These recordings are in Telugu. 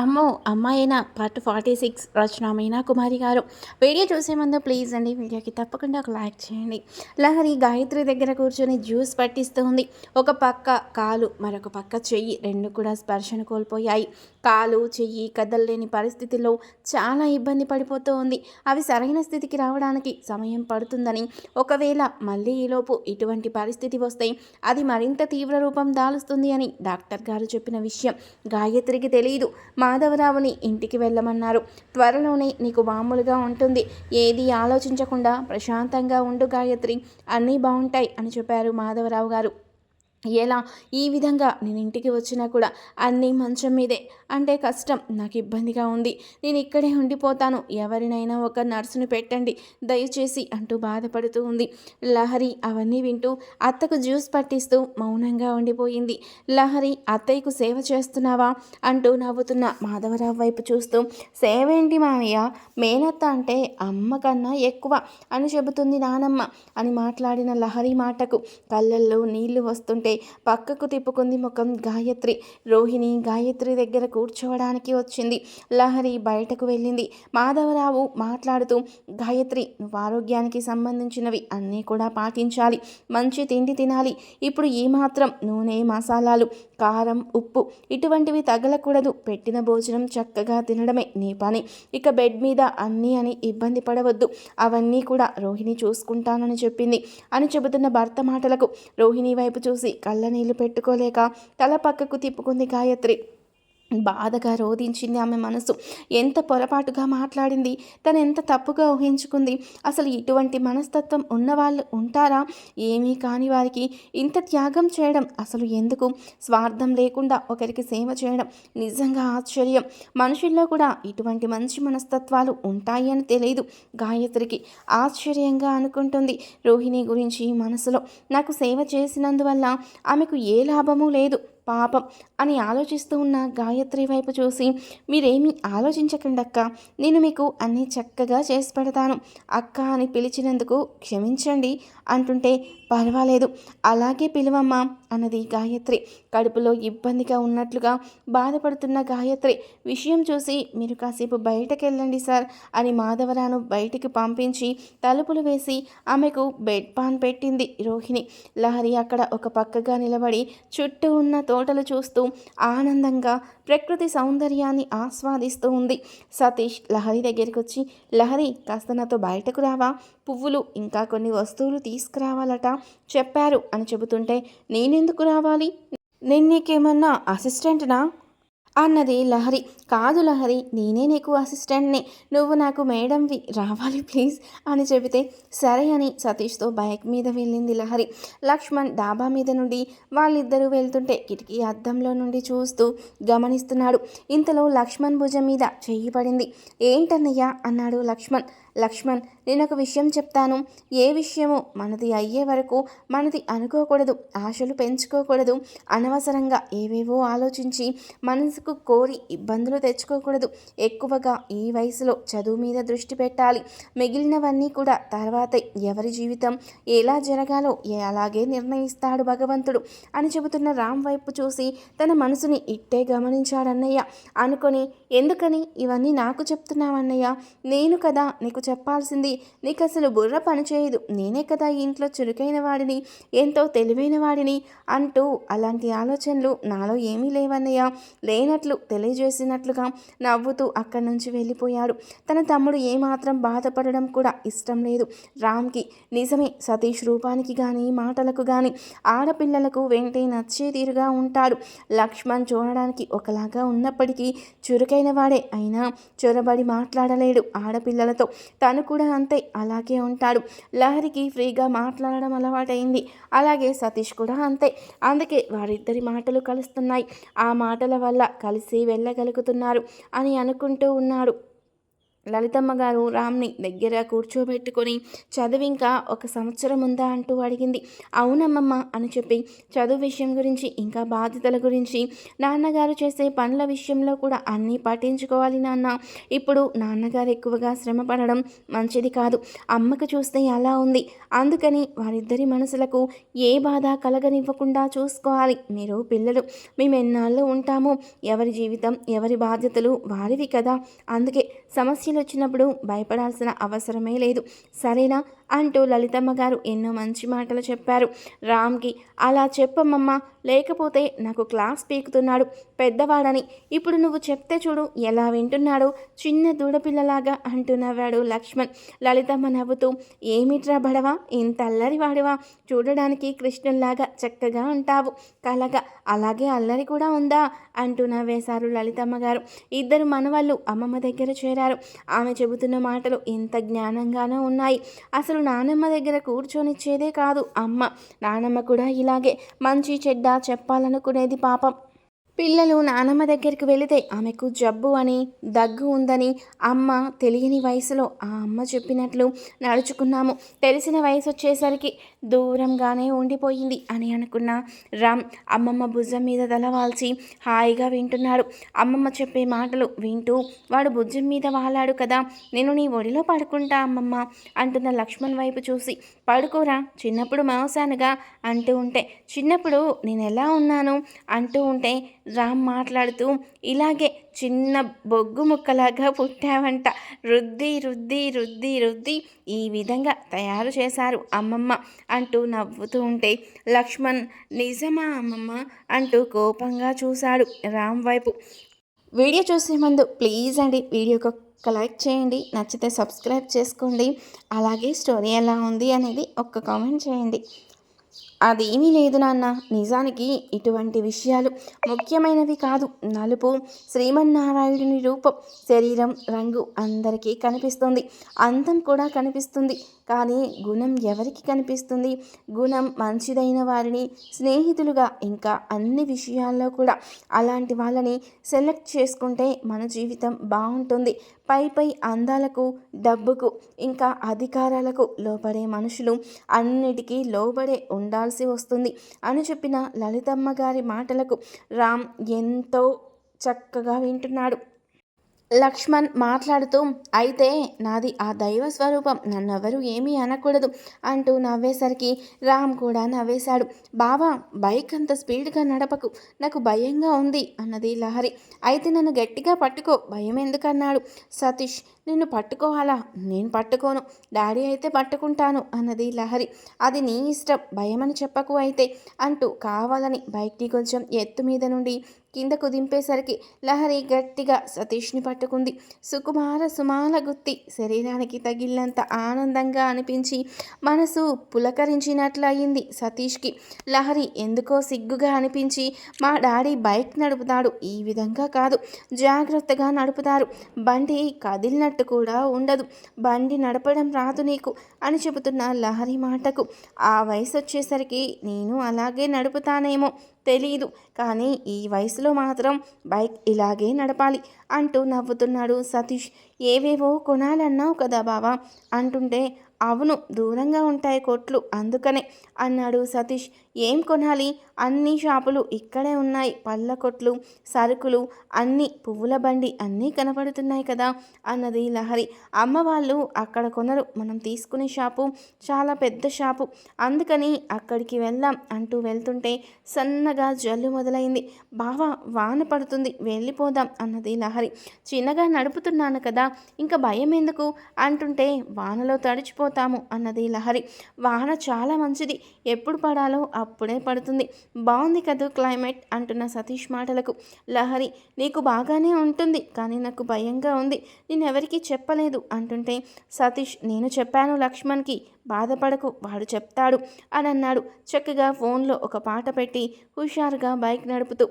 అమ్మో అమ్మాయినా part forty six Rachana Meena Kumari గారు. వీడియో చూసే ముందు ప్లీజ్ అండి వీడియోకి తప్పకుండా ఒక లైక్ చేయండి. లహరి గాయత్రి దగ్గర కూర్చొని జ్యూస్ పట్టిస్తుంది. ఒక పక్క కాలు మరొక పక్క చెయ్యి రెండు కూడా స్పర్శను కోల్పోయాయి. కాలు చెయ్యి కదలలేని పరిస్థితిలో చాలా ఇబ్బంది పడిపోతూ ఉంది అవి సరైన స్థితికి రావడానికి సమయం పడుతుందని. ఒకవేళ మళ్ళీ ఈలోపు ఇటువంటి పరిస్థితి వస్తే అది మరింత తీవ్ర రూపం దాలుస్తుంది అని డాక్టర్ గారు చెప్పిన విషయం గాయత్రికి తెలియదు మాధవరావుని ఇంటికి వెళ్ళమన్నారు. త్వరలోనే నీకు మామూలుగా ఉంటుంది. ఏది ఆలోచించకుండా ప్రశాంతంగా ఉండు గాయత్రి. అన్నీ బాగుంటాయి అని చెప్పారు మాధవరావు గారు. ఎలా ఈ విధంగా నేను ఇంటికి వచ్చినా కూడా అన్నీ మంచం మీదే. అంటే కష్టం నాకు ఇబ్బందిగా ఉంది. నేను ఇక్కడే ఉండిపోతాను. ఎవరినైనా ఒక నర్సును పెట్టండి దయచేసి అంటూ బాధపడుతూ ఉంది. లహరి అవన్నీ వింటూ అత్తకు జ్యూస్ పట్టిస్తూ మౌనంగా ఉండిపోయింది. లహరి అత్తయ్యకు సేవ చేస్తున్నావా? అంటూ నవ్వుతున్న మాధవరావు వైపు చూస్తూ సేవ ఏంటి మామయ్య? మేనత్త అంటే అమ్మ కన్నా ఎక్కువ అని చెబుతుంది నానమ్మ అని మాట్లాడిన లహరి మాటకు కళ్ళల్లో నీళ్ళు వస్తుంటే పక్కకు తిప్పుకుంది ముఖం గాయత్రి. రోహిణి గాయత్రి దగ్గర కూర్చోవడానికి వచ్చింది. లహరి బయటకు వెళ్ళింది. మాధవరావు మాట్లాడుతూ గాయత్రి నువ్వు ఆరోగ్యానికి సంబంధించినవి అన్నీ కూడా పాటించాలి. మంచి తిండి తినాలి. ఇప్పుడు ఈ మాత్రం నూనె మసాలాలు కారం ఉప్పు ఇటువంటివి తగలకూడదు. పెట్టిన భోజనం చక్కగా తినడమే నీ పని. ఇక బెడ్ మీద అన్నీ అని ఇబ్బంది పడవద్దు. అవన్నీ కూడా రోహిణి చూసుకుంటానని చెప్పింది. అని చెబుతున్న భర్త మాటలకు రోహిణి వైపు చూసి కళ్ళ నీళ్ళు పెట్టుకోలేక తల పక్కకు తిప్పుకుంది గాయత్రి. బాధగా రోధించింది ఆమె మనసు. ఎంత పొరపాటుగా మాట్లాడింది? తను ఎంత తప్పుగా ఊహించుకుంది? అసలు ఇటువంటి మనస్తత్వం ఉన్నవాళ్ళు ఉంటారా? ఏమీ కాని వారికి ఇంత త్యాగం చేయడం అసలు ఎందుకు? స్వార్థం లేకుండా ఒకరికి సేవ చేయడం నిజంగా ఆశ్చర్యం. మనుషుల్లో కూడా ఇటువంటి మంచి మనస్తత్వాలు ఉంటాయి అని తెలియదు గాయత్రికి ఆశ్చర్యంగా అనుకుంటుంది రోహిణి గురించి మనసులో. నాకు సేవ చేసినందువల్ల ఆమెకు ఏ లాభము లేదు. పాపం అని ఆలోచిస్తూ ఉన్న గాయత్రి వైపు చూసి మీరేమీ ఆలోచించకండి అక్క నేను మీకు అన్నీ చక్కగా చేసి పెడతాను. అక్క అని పిలిచినందుకు క్షమించండి అంటుంటే పర్వాలేదు అలాగే పిలువమ్మా అన్నది గాయత్రి. కడుపులో ఇబ్బందిగా ఉన్నట్లుగా బాధపడుతున్న గాయత్రి. విషయం చూసి మీరు కాసేపు బయటకు వెళ్ళండి సార్ అని మాధవరాను బయటికి పంపించి తలుపులు వేసి ఆమెకు బెడ్ పాన్ పెట్టింది రోహిణి. లహరి అక్కడ ఒక పక్కగా నిలబడి చుట్టూ ఉన్న తోటలు చూస్తూ ఆనందంగా ప్రకృతి సౌందర్యాన్ని ఆస్వాదిస్తూ ఉంది. సతీష్ లహరి దగ్గరికి వచ్చి లహరి కాస్త నాతో బయటకు రావా? పువ్వులు ఇంకా కొన్ని వస్తువులు తీసుకురావాలట చెప్పారు అని చెబుతుంటే నేనెందుకు రావాలి? నేను నీకేమన్నా అసిస్టెంట్నా? అన్నది లహరి. కాదు లహరి నేనే నీకు అసిస్టెంట్ని నువ్వు నాకు మేడంవి. రావాలి ప్లీజ్ అని చెబితే సరే అని సతీష్తో బైక్ మీద వెళ్ళింది లహరి. లక్ష్మణ్ డాబా మీద నుండి వాళ్ళిద్దరూ వెళ్తుంటే కిటికీ అద్దంలో నుండి చూస్తూ గమనిస్తున్నాడు. ఇంతలో లక్ష్మణ్ భుజం మీద చెయ్యి పడింది. ఏంటన్నయ్యా? అన్నాడు లక్ష్మణ్. లక్ష్మణ్ నేను ఒక విషయం చెప్తాను. ఏ విషయమో మనది అయ్యే వరకు మనది అనుకోకూడదు ఆశలు పెంచుకోకూడదు. అనవసరంగా ఏవేవో ఆలోచించి మనసుకు కోరి ఇబ్బందులు తెచ్చుకోకూడదు. ఎక్కువగా ఈ వయసులో చదువు మీద దృష్టి పెట్టాలి. మిగిలినవన్నీ కూడా తర్వాత ఎవరి జీవితం ఎలా జరగాలో అలాగే నిర్ణయిస్తాడు భగవంతుడు అని చెబుతున్న రామ్ వైపు చూసి తన మనసుని ఇట్టే గమనించాడన్నయ్య. అనుకొని ఎందుకని? ఇవన్నీ నాకు చెప్తున్నావన్నయ్య. నేను కదా నీకు చెప్పాల్సింది. నీకు అసలు బుర్ర పనిచేయదు నేనే కదా ఇంట్లో చురుకైన వాడిని ఎంతో తెలివైన వాడిని అంటూ అలాంటి ఆలోచనలు నాలో ఏమీ లేవన్నయ్య. లేనట్లు తెలియజేసినట్లుగా నవ్వుతూ అక్కడి నుంచి వెళ్ళిపోయాడు. తన తమ్ముడు ఏమాత్రం బాధపడడం కూడా ఇష్టం లేదు. రామ్కి నిజమే సతీష్ రూపానికి కానీ మాటలకు కానీ ఆడపిల్లలకు వెంటే నచ్చే తీరుగా ఉంటాడు. లక్ష్మణ్ చూడడానికి ఒకలాగా ఉన్నప్పటికీ చురుకైన వాడే. అయినా చొరబడి మాట్లాడలేడు ఆడపిల్లలతో. తను కూడా అంతే అలాగే ఉంటాడు. లహరికి ఫ్రీగా మాట్లాడడం అలవాటైంది. అలాగే సతీష్ కూడా అంతే. అందుకే వారిద్దరి మాటలు కలుస్తున్నాయి. ఆ మాటల వల్ల కలిసి వెళ్ళగలుగుతున్నారు అని అనుకుంటూ ఉన్నాడు. లలితమ్మ గారు రామ్ని దగ్గర కూర్చోబెట్టుకొని చదువు ఇంకా ఒక సంవత్సరం ఉందా అంటూ అడిగింది. అవునమ్మమ్మ అని చెప్పి చదువు విషయం గురించి ఇంకా బాధ్యతల గురించి నాన్నగారు చేసే పనుల విషయంలో కూడా అన్నీ పట్టించుకోవాలి నాన్న. ఇప్పుడు నాన్నగారు ఎక్కువగా శ్రమ పడడం మంచిది కాదు. అమ్మకు చూస్తే అలా ఉంది. అందుకని వారిద్దరి మనసులకు ఏ బాధ కలగనివ్వకుండా చూసుకోవాలి. మీరు పిల్లలు మేము ఎన్నాళ్ళు ఉంటాము ఎవరి జీవితం ఎవరి బాధ్యతలు వారివి కదా. అందుకే సమస్యలు వచ్చినప్పుడు భయపడాల్సిన అవసరమే లేదు. సరేనా? అంటూ లలితమ్మ గారు ఎన్నో మంచి మాటలు చెప్పారు. రామ్కి అలా చెప్పమ్మమ్మ లేకపోతే నాకు క్లాస్ పీకుతున్నాడు పెద్దవాడని. ఇప్పుడు నువ్వు చెప్తే చూడు ఎలా వింటున్నాడు? చిన్న దూడపిల్లలాగా అంటూ నవ్వాడు లక్ష్మణ్. లలితమ్మ నవ్వుతూ ఏమిట్రా బడవా? ఇంత అల్లరి వాడివా? చూడడానికి కృష్ణుల్లాగా చక్కగా ఉంటావు. కలగా అలాగే అల్లరి కూడా ఉందా? అంటూ నవ్వేశారు లలితమ్మ గారు. ఇద్దరు మనవాళ్ళు అమ్మమ్మ దగ్గర చేరారు. ఆమె చెబుతున్న మాటలు ఎంత జ్ఞానంగానో ఉన్నాయి. అసలు నానమ్మ దగ్గర కూర్చొనిచ్చేదే కాదు. అమ్మ నానమ్మ కూడా ఇలాగే మంచి చెడ్డ చెప్పాలనుకునేది పాపం. పిల్లలు నానమ్మ దగ్గరికి వెళితే ఆమెకు జబ్బు అని దగ్గు ఉందని అమ్మ తెలియని వయసులో ఆ అమ్మ చెప్పినట్లు నడుచుకున్నాము. తెలిసిన వయసు వచ్చేసరికి దూరంగానే ఉండిపోయింది అని అనుకున్న రామ్ అమ్మమ్మ భుజం మీద తలవాల్చి హాయిగా వింటున్నాడు. అమ్మమ్మ చెప్పే మాటలు వింటూ వాడు భుజం మీద వాలాడు కదా నేను నీ ఒడిలో పడుకుంటా అమ్మమ్మ అంటున్న లక్ష్మణ్ వైపు చూసి పడుకోరా చిన్నప్పుడు మోసానుగా అంటూ ఉంటే చిన్నప్పుడు నేను ఎలా ఉన్నాను? అంటూ ఉంటే రామ్ మాట్లాడుతూ ఇలాగే చిన్న బొగ్గు ముక్కలాగా పుట్టావంట. రుద్ది రుద్ది రుద్ది రుద్ది ఈ విధంగా తయారు చేశారు అమ్మమ్మ అంటూ నవ్వుతూ ఉంటే లక్ష్మణ్ నిజమా అమ్మమ్మ? అంటూ కోపంగా చూశాడు రామ్ వైపు. వీడియో చూసే ముందు ప్లీజ్ అండి వీడియోకి ఒక లైక్ చేయండి. నచ్చితే సబ్స్క్రైబ్ చేసుకోండి. అలాగే స్టోరీ ఎలా ఉంది అనేది ఒక్క కామెంట్ చేయండి. అదేమీ లేదు నాన్న. నిజానికి ఇటువంటి విషయాలు ముఖ్యమైనవి కాదు. నలుపు శ్రీమన్నారాయణుని రూపం శరీరం రంగు అందరికీ కనిపిస్తుంది. అందం కూడా కనిపిస్తుంది. కానీ గుణం ఎవరికి కనిపిస్తుంది? గుణం మంచిదైన వారిని స్నేహితులుగా ఇంకా అన్ని విషయాల్లో కూడా. అలాంటి వాళ్ళని సెలెక్ట్ చేసుకుంటే మన జీవితం బాగుంటుంది. పై పై అందాలకు డబ్బుకు ఇంకా అధికారాలకు లోపడే మనుషులు అన్నిటికీ లోబడే ఉండాల్సి వస్తుంది. అని చెప్పిన లలితమ్మ గారి మాటలకు రామ్ ఎంతో చక్కగా వింటున్నాడు. లక్ష్మణ్ మాట్లాడుతూ అయితే నాది ఆ దైవ స్వరూపం. నన్నెవరూ ఏమీ అనకూడదు అంటూ నవ్వేసరికి రామ్ కూడా నవ్వేశాడు. బావా బైక్ అంత స్పీడ్గా నడపకు. నాకు భయంగా ఉంది అన్నది లహరి. అయితే నన్ను గట్టిగా పట్టుకో. భయం ఎందుకన్నాడు? సతీష్ నిన్ను పట్టుకోవాలా? నేను పట్టుకోను. డాడీ అయితే పట్టుకుంటాను అన్నది లహరి. అది నీ ఇష్టం. భయమని చెప్పకు అయితే అంటూ కావాలని బైక్ని కొంచెం ఎత్తు మీద నుండి కిందకు దింపేసరికి లహరి గట్టిగా సతీష్ని పట్టుకుంది. సుకుమార సుమాల గుత్తి శరీరానికి తగిలినంత ఆనందంగా అనిపించి మనసు పులకరించినట్లు అయింది సతీష్కి. లహరి ఎందుకో సిగ్గుగా అనిపించి మా డాడీ బైక్ నడుపుతాడు ఈ విధంగా కాదు. జాగ్రత్తగా నడుపుతారు. బండి కదిలినట్టు కూడా ఉండదు. బండి నడపడం రాదు నీకు అని చెబుతున్న లహరి మాటకు ఆ వయసు వచ్చేసరికి నేను అలాగే నడుపుతానేమో తెలియదు కానీ ఈ వయసులో మాత్రం బైక్ ఇలాగే నడపాలి అంటూ నవ్వుతున్నాడు సతీష్. ఏవేవో కొనాలన్నావు కదా బావా అంటుంటే అవును దూరంగా ఉంటాయి కొట్లు. అందుకనే అన్నాడు సతీష్. ఏం కొనాలి? అన్ని షాపులు ఇక్కడే ఉన్నాయి. పళ్ళ కొట్లు సరుకులు అన్నీ పువ్వుల బండి అన్నీ కనపడుతున్నాయి కదా అన్నది లహరి. అమ్మ వాళ్ళు అక్కడ కొనరు. మనం తీసుకునే షాపు చాలా పెద్ద షాపు. అందుకని అక్కడికి వెళ్దాం అంటూ వెళ్తుంటే సన్నగా జల్లు మొదలైంది. బావా వాన పడుతుంది. వెళ్ళిపోదాం అన్నది లహరి. చిన్నగా నడుపుతున్నాను కదా. ఇంకా భయం ఎందుకు అంటుంటే వానలో తడిచిపో పోతాము అన్నది లహరి. వాన చాలా మంచిది. ఎప్పుడు పడాలో అప్పుడే పడుతుంది. బాగుంది కదా క్లైమేట్ అంటున్న సతీష్ మాటలకు. లహరి నీకు బాగానే ఉంటుంది కానీ నాకు భయంగా ఉంది. నేను ఎవరికీ చెప్పలేదు అంటుంటే సతీష్ నేను చెప్పాను లక్ష్మణ్కి బాధపడకు వాడు చెప్తాడు అని అన్నాడు చక్కగా ఫోన్లో ఒక పాట పెట్టి హుషారుగా బైక్ నడుపుతూ.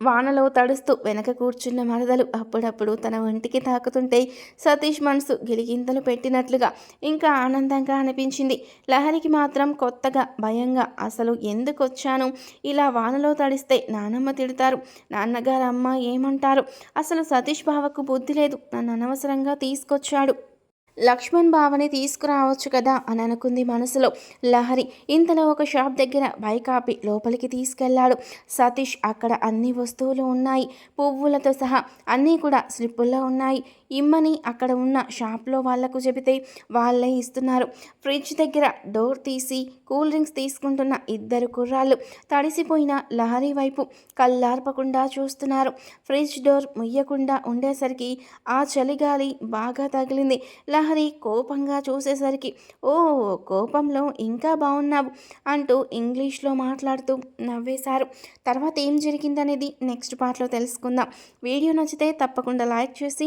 వానలో తడుస్తూ వెనక కూర్చున్న మరదలు అప్పుడప్పుడు తన ఒంటికి తాకుతుంటే సతీష్ మనసు గిలిగింతలు పెట్టినట్లుగా ఇంకా ఆనందంగా అనిపించింది. లహరికి మాత్రం కొత్తగా భయంగా అసలు ఎందుకు వచ్చాను? ఇలా వానలో తడిస్తే నానమ్మ తిడతారు నాన్నగారు అమ్మ ఏమంటారు? అసలు సతీష్ బావకు బుద్ధి లేదు నన్ను అనవసరంగా తీసుకొచ్చాడు. లక్ష్మణ్ బావని తీసుకురావచ్చు కదా అని అనుకుంది మనసులో. లహరి ఇంతలో ఒక షాప్ దగ్గర బైక్ ఆపి లోపలికి తీసుకెళ్ళాడు. సతీష్ అక్కడ అన్ని వస్తువులు ఉన్నాయి. పువ్వులతో సహా అన్నీ కూడా స్లిప్పుల్లో ఉన్నాయి. ఇమ్మని అక్కడ ఉన్న షాప్లో వాళ్ళకు చెబితే వాళ్ళే ఇస్తున్నారు. ఫ్రిడ్జ్ దగ్గర డోర్ తీసి కూల్ డ్రింక్స్ తీసుకుంటున్న ఇద్దరు కుర్రాళ్ళు తడిసిపోయిన లహరి వైపు కళ్ళార్పకుండా చూస్తున్నారు. ఫ్రిడ్జ్ డోర్ ముయ్యకుండా ఉండేసరికి ఆ చలిగాలి బాగా తగిలింది. లహరి కోపంగా చూసేసరికి ఓ కోపంలో ఇంకా బాగున్నావు అంటూ ఇంగ్లీష్లో మాట్లాడుతూ నవ్వేశారు. తర్వాత ఏం జరిగిందనేది నెక్స్ట్ పార్ట్లో తెలుసుకుందాం. వీడియో నచ్చితే తప్పకుండా లైక్ చేసి